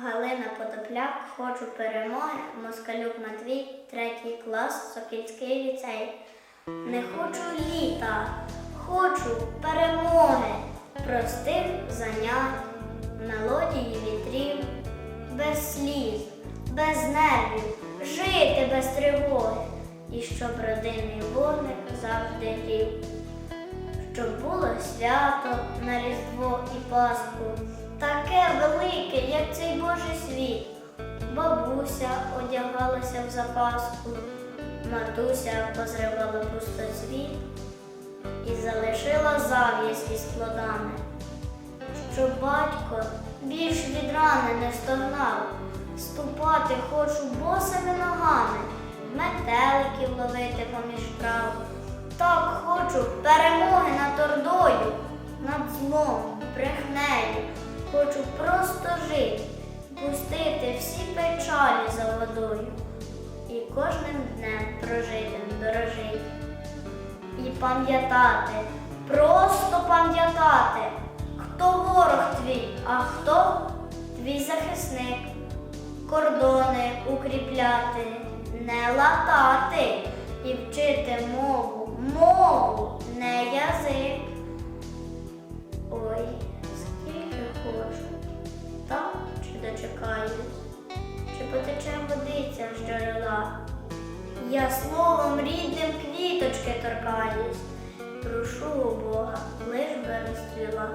Галина Подопляк, хочу перемоги, Москалюк Матвій, третій клас, Сокільський ліцей. Не хочу літа, хочу перемоги, простих занять, мелодії вітрів, без сліз, без нервів, жити без тривоги, і щоб родинний вогник завжди рів щоб було свято на Різдво і Пасху, таке велике, як цей Божий світ. Бабуся одягалася в запаску, матуся позривала пустоцвіт і залишила зав'язки з плодами, щоб батько більш від рани не стогнав, ступати хочу босими ногами, метеликів ловити поміж трав. Так хочу перемоги над ордою, над злом, брехнею. Хочу просто жити, пустити всі печалі за водою і кожним днем прожити дорожить. І пам'ятати, просто пам'ятати, хто ворог твій, а хто твій захисник. Кордони укріпляти, не латати і вчити мову, мову, не язик. Чи чи потече водиця з джерела. Я словом рідним квіточки торкаюсь, прошу у Бога, лиш би розцвіла.